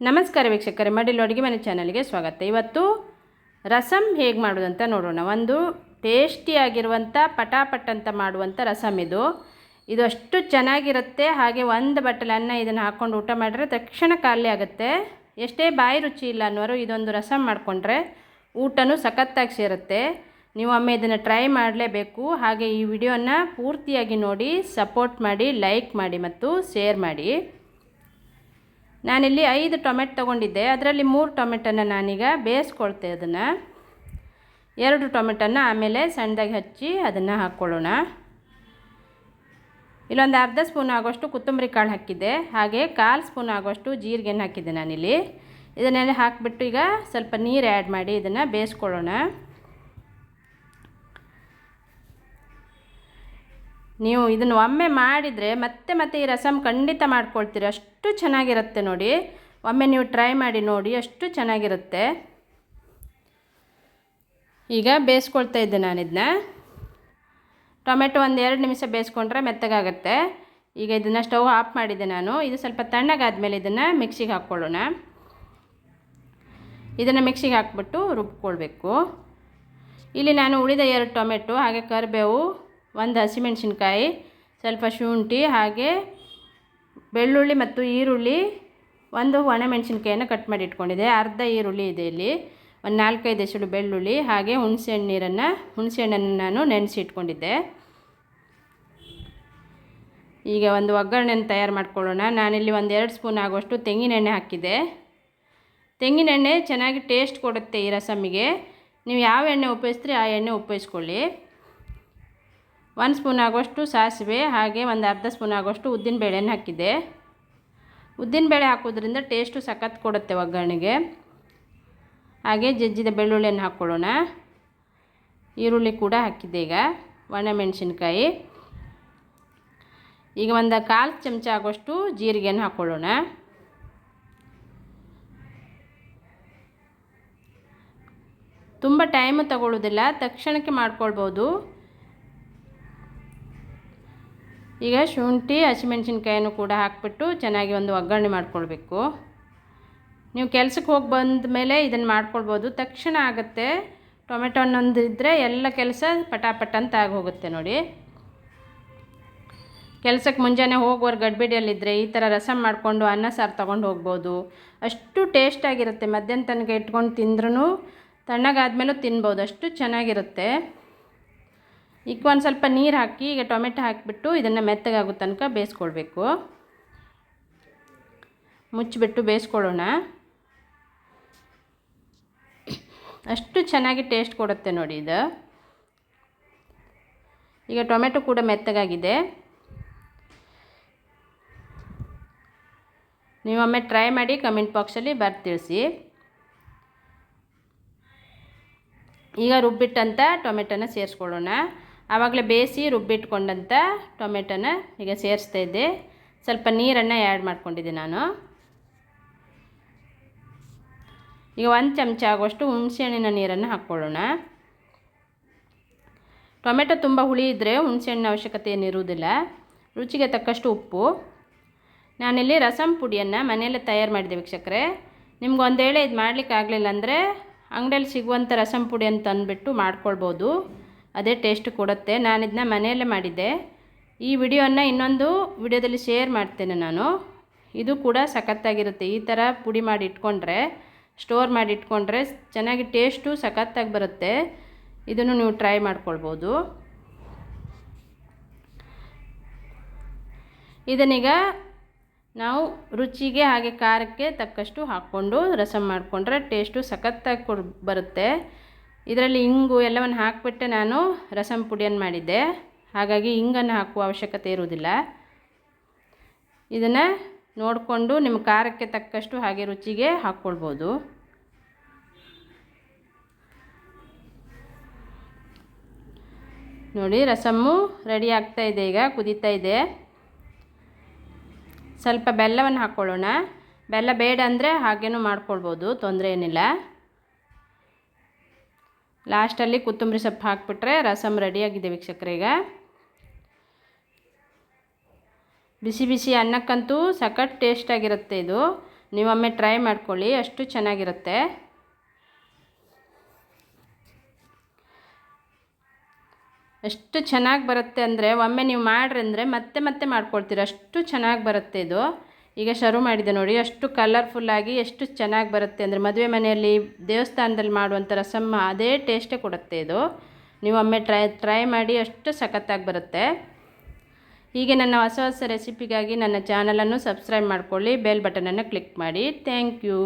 ನಮಸ್ಕಾರ ವೀಕ್ಷಕರೇ, ಮಡಿಲು ಅಡುಗೆ ಮನೆ ಚಾನಲ್ಗೆ ಸ್ವಾಗತ. ಇವತ್ತು ರಸಂ ಹೇಗೆ ಮಾಡೋದಂತ ನೋಡೋಣ. ಒಂದು ಟೇಸ್ಟಿಯಾಗಿರುವಂಥ ಪಟಾಪಟ್ ಅಂತ ಮಾಡುವಂಥ ರಸಮ್ ಇದು. ಇದು ಅಷ್ಟು ಚೆನ್ನಾಗಿರುತ್ತೆ. ಹಾಗೆ ಒಂದು ಬಟ್ಟಲು ಅನ್ನ ಇದನ್ನು ಹಾಕ್ಕೊಂಡು ಊಟ ಮಾಡಿದ್ರೆ ತಕ್ಷಣ ಖಾಲಿ ಆಗುತ್ತೆ. ಎಷ್ಟೇ ಬಾಯಿ ರುಚಿ ಇಲ್ಲ ಅನ್ನೋರು ಇದೊಂದು ರಸಮ್ ಮಾಡಿಕೊಂಡ್ರೆ ಊಟನೂ ಸಖತ್ತಾಗಿ ಸೇರುತ್ತೆ. ನೀವು ಒಮ್ಮೆ ಇದನ್ನು ಟ್ರೈ ಮಾಡಲೇಬೇಕು. ಹಾಗೆ ಈ ವಿಡಿಯೋನ ಪೂರ್ತಿಯಾಗಿ ನೋಡಿ, ಸಪೋರ್ಟ್ ಮಾಡಿ, ಲೈಕ್ ಮಾಡಿ ಮತ್ತು ಶೇರ್ ಮಾಡಿ. ನಾನಿಲ್ಲಿ ಐದು ಟೊಮೆಟೊ ತೊಗೊಂಡಿದ್ದೆ. ಅದರಲ್ಲಿ ಮೂರು ಟೊಮೆಟೊನ ನಾನೀಗ ಬೇಯಿಸ್ಕೊಳ್ತೆ ಅದನ್ನು. ಎರಡು ಟೊಮೆಟೊನ ಆಮೇಲೆ ಸಣ್ಣದಾಗಿ ಹಚ್ಚಿ ಅದನ್ನು ಹಾಕ್ಕೊಳ್ಳೋಣ. ಇಲ್ಲೊಂದು ಅರ್ಧ ಸ್ಪೂನ್ ಆಗೋಷ್ಟು ಕೊತ್ತಂಬರಿ ಕಾಳು ಹಾಕಿದ್ದೆ. ಹಾಗೆ ಕಾಲು ಸ್ಪೂನ್ ಆಗೋಷ್ಟು ಜೀರಿಗೆನ ಹಾಕಿದ್ದೆ ನಾನಿಲ್ಲಿ. ಇದನ್ನೆಲ್ಲ ಹಾಕಿಬಿಟ್ಟು ಈಗ ಸ್ವಲ್ಪ ನೀರು ಆ್ಯಡ್ ಮಾಡಿ ಇದನ್ನು ಬೇಯಿಸ್ಕೊಳ್ಳೋಣ. ನೀವು ಇದನ್ನು ಒಮ್ಮೆ ಮಾಡಿದರೆ ಮತ್ತೆ ಮತ್ತೆ ಈ ರಸಮ್ ಖಂಡಿತ ಮಾಡ್ಕೊಳ್ತೀರಿ. ಅಷ್ಟು ಚೆನ್ನಾಗಿರುತ್ತೆ ನೋಡಿ. ಒಮ್ಮೆ ನೀವು ಟ್ರೈ ಮಾಡಿ ನೋಡಿ, ಅಷ್ಟು ಚೆನ್ನಾಗಿರುತ್ತೆ. ಈಗ ಬೇಯಿಸ್ಕೊಳ್ತಾ ಇದ್ದೆ ನಾನು ಇದನ್ನ. ಟೊಮೆಟೊ ಒಂದು ಎರಡು ನಿಮಿಷ ಬೇಯಿಸ್ಕೊಂಡ್ರೆ ಮೆತ್ತಗಾಗುತ್ತೆ. ಈಗ ಇದನ್ನು ಸ್ಟವ್ ಆಫ್ ಮಾಡಿದ್ದೆ ನಾನು. ಇದು ಸ್ವಲ್ಪ ತಣ್ಣಗಾದ್ಮೇಲೆ ಇದನ್ನು ಮಿಕ್ಸಿಗೆ ಹಾಕ್ಕೊಳ್ಳೋಣ. ಇದನ್ನು ಮಿಕ್ಸಿಗೆ ಹಾಕ್ಬಿಟ್ಟು ರುಬ್ಕೊಳ್ಬೇಕು. ಇಲ್ಲಿ ನಾನು ಉಳಿದ ಎರಡು ಟೊಮೆಟೊ, ಹಾಗೆ ಕರಿಬೇವು ಒಂದು ಹಸಿಮೆಣಸಿನ್ಕಾಯಿ, ಸ್ವಲ್ಪ ಶುಂಠಿ ಹಾಗೆ ಬೆಳ್ಳುಳ್ಳಿ ಮತ್ತು ಈರುಳ್ಳಿ ಒಂದು ಒಣಮೆಣಸಿನ್ಕಾಯನ್ನು ಕಟ್ ಮಾಡಿ ಇಟ್ಕೊಂಡಿದೆ ಅರ್ಧ ಈರುಳ್ಳಿ ಇದೆ ಇಲ್ಲಿ. ಒಂದು ನಾಲ್ಕೈದು ಎಸಳು ಬೆಳ್ಳುಳ್ಳಿ ಹಾಗೆ ಹುಣಸೆಹಣ್ಣು ನೀರನ್ನು ಹುಣಸೆಹಣ್ಣನ್ನು ನಾನು ನೆನೆಸಿ ಇಟ್ಕೊಂಡಿದ್ದೆ. ಈಗ ಒಂದು ಒಗ್ಗರಣೆಯನ್ನು ತಯಾರು ಮಾಡ್ಕೊಳ್ಳೋಣ. ನಾನಿಲ್ಲಿ ಒಂದು ಎರಡು ಸ್ಪೂನ್ ಆಗುವಷ್ಟು ತೆಂಗಿನೆಣ್ಣೆ ಹಾಕಿದೆ ತೆಂಗಿನೆಣ್ಣೆ ಚೆನ್ನಾಗಿ ಟೇಸ್ಟ್ ಕೊಡುತ್ತೆ ಈ ರಸಮ್ಮಿಗೆ. ನೀವು ಯಾವ ಎಣ್ಣೆ ಉಪಯೋಗಿಸ್ತೀರಿ ಆ ಎಣ್ಣೆ ಉಪಯೋಗಿಸ್ಕೊಳ್ಳಿ. ಒಂದು ಸ್ಪೂನ್ ಆಗೋಷ್ಟು ಸಾಸಿವೆ, ಹಾಗೆ ಒಂದು ಅರ್ಧ ಸ್ಪೂನ್ ಆಗೋಷ್ಟು ಉದ್ದಿನಬೇಳೆನ ಹಾಕಿದ್ದೆ ಉದ್ದಿನಬೇಳೆ ಹಾಕೋದ್ರಿಂದ ಟೇಸ್ಟು ಸಖತ್ ಕೊಡುತ್ತೆ ಒಗ್ಗರಣೆಗೆ. ಹಾಗೆ ಜಜ್ಜಿದ ಬೆಳ್ಳುಳ್ಳಿಯನ್ನು ಹಾಕ್ಕೊಳ್ಳೋಣ. ಈರುಳ್ಳಿ ಕೂಡ ಹಾಕಿದ್ದೆ ಈಗ, ಒಣಮೆಣಸಿನ್ಕಾಯಿ. ಈಗ ಒಂದು ಕಾಲು ಚಮಚ ಆಗೋಷ್ಟು ಜೀರಿಗೆಯನ್ನು ಹಾಕ್ಕೊಳ್ಳೋಣ. ತುಂಬ ಟೈಮ್ ತಗೊಳ್ಳೋದಿಲ್ಲ ತಕ್ಷಣಕ್ಕೆ ಮಾಡ್ಕೊಳ್ಬೋದು. ಈಗ ಶುಂಠಿ ಹಸಿಮೆಣ್ಸಿನ್ಕಾಯನ್ನು ಕೂಡ ಹಾಕಿಬಿಟ್ಟು ಚೆನ್ನಾಗಿ ಒಂದು ಒಗ್ಗರಣೆ ಮಾಡ್ಕೊಳ್ಬೇಕು. ನೀವು ಕೆಲಸಕ್ಕೆ ಹೋಗಿ ಬಂದ ಮೇಲೆ ಇದನ್ನು ಮಾಡ್ಕೊಳ್ಬೋದು. ತಕ್ಷಣ ಆಗುತ್ತೆ ಟೊಮೆಟೊ ಹಣ್ಣೊಂದು ಇದ್ದರೆ ಎಲ್ಲ ಕೆಲಸ ಪಟಾಪಟ ಅಂತ ಆಗೋಗುತ್ತೆ ನೋಡಿ. ಕೆಲಸಕ್ಕೆ ಮುಂಜಾನೆ ಹೋಗೋರು ಗಡ್ಬಿಡಿಯಲ್ಲಿದ್ದರೆ ಈ ಥರ ರಸಮ್ ಮಾಡಿಕೊಂಡು ಅನ್ನ, ಸಾರು ತೊಗೊಂಡು ಹೋಗ್ಬೋದು. ಅಷ್ಟು ಟೇಸ್ಟಾಗಿರುತ್ತೆ ಮಧ್ಯಾಹ್ನ ತನಕ ಇಟ್ಕೊಂಡು ತಿಂದ್ರೂ ತಣ್ಣಗಾದ್ಮೇಲೂ ತಿನ್ಬೋದು. ಅಷ್ಟು ಚೆನ್ನಾಗಿರುತ್ತೆ. ಈಗ ಒಂದು ಸ್ವಲ್ಪ ನೀರು ಹಾಕಿ, ಈಗ ಟೊಮೆಟೊ ಹಾಕಿಬಿಟ್ಟು ಇದನ್ನು ಮೆತ್ತಗಾಗೋ ತನಕ ಬೇಯಿಸ್ಕೊಳ್ಬೇಕು. ಮುಚ್ಚಿಬಿಟ್ಟು ಬೇಯಿಸ್ಕೊಳ್ಳೋಣ. ಅಷ್ಟು ಚೆನ್ನಾಗಿ ಟೇಸ್ಟ್ ಕೊಡುತ್ತೆ ನೋಡಿ ಇದು. ಈಗ ಟೊಮೆಟೊ ಕೂಡ ಮೆತ್ತಗಾಗಿದೆ. ನೀವೊಮ್ಮೆ ಟ್ರೈ ಮಾಡಿ ಕಮೆಂಟ್ ಬಾಕ್ಸಲ್ಲಿ ಬರ್ದು ತಿಳಿಸಿ. ಈಗ ರುಬ್ಬಿಟ್ಟಂಥ ಟೊಮೆಟೊನ ಸೇರಿಸ್ಕೊಳ್ಳೋಣ. ಆವಾಗಲೇ ಬೇಯಿಸಿ ರುಬ್ಬಿಟ್ಕೊಂಡಂಥ ಟೊಮೆಟೊನ ಈಗ ಸೇರಿಸ್ತಾ ಇದ್ದೆ. ಸ್ವಲ್ಪ ನೀರನ್ನು ಆ್ಯಡ್ ಮಾಡ್ಕೊಂಡಿದ್ದೆ ನಾನು. ಈಗ ಒಂದು ಚಮಚ ಆಗುವಷ್ಟು ಹುಣಸೆಹಣ್ಣಿನ ನೀರನ್ನು ಹಾಕ್ಕೊಳ್ಳೋಣ. ಟೊಮೆಟೊ ತುಂಬ ಹುಳಿ ಇದ್ದರೆ ಹುಣಸೆಹಣ್ಣಿನ ಅವಶ್ಯಕತೆ ಏನಿರುವುದಿಲ್ಲ. ರುಚಿಗೆ ತಕ್ಕಷ್ಟು ಉಪ್ಪು. ನಾನಿಲ್ಲಿ ರಸಂ ಪುಡಿಯನ್ನು ಮನೆಯಲ್ಲೇ ತಯಾರು ಮಾಡಿದೆ ವೀಕ್ಷಕರೇ. ನಿಮ್ಗೆ ಒಂದು ವೇಳೆ ಇದು ಮಾಡಲಿಕ್ಕೆ ಆಗಲಿಲ್ಲ ಅಂದರೆ ಅಂಗಡಿಯಲ್ಲಿ ಸಿಗುವಂಥ ರಸಂ ಪುಡಿ ಅಂತ ಅಂದ್ಬಿಟ್ಟು ಮಾಡ್ಕೊಳ್ಬೋದು. ಅದೇ ಟೇಸ್ಟ್ ಕೊಡುತ್ತೆ. ನಾನು ಇದನ್ನ ಮನೆಯಲ್ಲೇ ಮಾಡಿದ್ದೆ. ಈ ವಿಡಿಯೋನ ಇನ್ನೊಂದು ವಿಡಿಯೋದಲ್ಲಿ ಶೇರ್ ಮಾಡ್ತೇನೆ ನಾನು. ಇದು ಕೂಡ ಸಖತ್ತಾಗಿರುತ್ತೆ. ಈ ಥರ ಪುಡಿ ಮಾಡಿ ಇಟ್ಕೊಂಡ್ರೆ ಸ್ಟೋರ್ ಮಾಡಿ ಇಟ್ಕೊಂಡ್ರೆ ಚೆನ್ನಾಗಿ ಟೇಸ್ಟು ಸಖತ್ತಾಗಿ ಬರುತ್ತೆ. ಇದನ್ನು ನೀವು ಟ್ರೈ ಮಾಡ್ಕೊಳ್ಬೋದು. ಇದನ್ನೀಗ ನಾವು ರುಚಿಗೆ ಹಾಗೆ ಖಾರಕ್ಕೆ ತಕ್ಕಷ್ಟು ಹಾಕ್ಕೊಂಡು ರಸಮ್ ಮಾಡಿಕೊಂಡ್ರೆ ಟೇಸ್ಟು ಸಖತ್ತಾಗಿ ಕೊಡ್, ಬರುತ್ತೆ. ಇದರಲ್ಲಿ ಇಂಗು ಎಲ್ಲವನ್ನು ಹಾಕಿಬಿಟ್ಟೆ ನಾನು ರಸಂ ಪುಡಿಯನ್ನು ಮಾಡಿದ್ದೆ. ಹಾಗಾಗಿ ಇಂಗನ್ನು ಹಾಕುವ ಅವಶ್ಯಕತೆ ಇರುವುದಿಲ್ಲ. ಇದನ್ನು ನೋಡಿಕೊಂಡು ನಿಮ್ಮ ಖಾರಕ್ಕೆ ತಕ್ಕಷ್ಟು ಹಾಗೆ ರುಚಿಗೆ ಹಾಕ್ಕೊಳ್ಬೋದು. ನೋಡಿ, ರಸಮ್ಮು ರೆಡಿ ಆಗ್ತಾ ಇದೆ ಈಗ, ಕುದೀತಾ ಇದೆ. ಸ್ವಲ್ಪ ಬೆಲ್ಲವನ್ನು ಹಾಕ್ಕೊಳ್ಳೋಣ. ಬೆಲ್ಲ ಬೇಡ ಅಂದರೆ ಹಾಗೇನೂ ಮಾಡ್ಕೊಳ್ಬೋದು, ತೊಂದರೆ ಏನಿಲ್ಲ. ಲಾಸ್ಟಲ್ಲಿ ಕೊತ್ತಂಬರಿ ಸೊಪ್ಪು ಹಾಕಿಬಿಟ್ರೆ ರಸಮ್ ರೆಡಿಯಾಗಿದೆ ವೀಕ್ಷಕರೇ ಬಿಸಿ ಬಿಸಿ ಅನ್ನಕ್ಕಂತೂ ಸಖತ್ ಟೇಸ್ಟಾಗಿರುತ್ತೆ ಇದು. ನೀವೊಮ್ಮೆ ಟ್ರೈ ಮಾಡ್ಕೊಳ್ಳಿ, ಅಷ್ಟು ಚೆನ್ನಾಗಿರುತ್ತೆ. ಎಷ್ಟು ಚೆನ್ನಾಗಿ ಬರುತ್ತೆ ಅಂದರೆ, ಒಮ್ಮೆ ನೀವು ಮಾಡ್ರಿ ಅಂದರೆ ಮತ್ತೆ ಮತ್ತೆ ಮಾಡ್ಕೊಳ್ತೀರ. ಅಷ್ಟು ಚೆನ್ನಾಗಿ ಬರುತ್ತೆ ಇದು. ಈಗ ಶುರು ಮಾಡಿದೆ ನೋಡಿ ಅಷ್ಟು ಕಲರ್ಫುಲ್ಲಾಗಿ ಎಷ್ಟು ಚೆನ್ನಾಗಿ ಬರುತ್ತೆ ಅಂದರೆ ಮದುವೆ ಮನೆಯಲ್ಲಿ ದೇವಸ್ಥಾನದಲ್ಲಿ ಮಾಡುವಂಥ ರಸಮ್ಮ ಅದೇ ಟೇಸ್ಟೇ ಕೊಡುತ್ತೆ ಇದು. ನೀವು ಒಮ್ಮೆ ಟ್ರೈ ಟ್ರೈ ಮಾಡಿ ಅಷ್ಟು ಸಖತ್ತಾಗಿ ಬರುತ್ತೆ. ಹೀಗೆ ನನ್ನ ಹೊಸ ಹೊಸ ರೆಸಿಪಿಗಾಗಿ ನನ್ನ ಚಾನಲನ್ನು ಸಬ್ಸ್ಕ್ರೈಬ್ ಮಾಡಿಕೊಳ್ಳಿ ಬೆಲ್ ಬಟನನ್ನು ಕ್ಲಿಕ್ ಮಾಡಿ. Thank you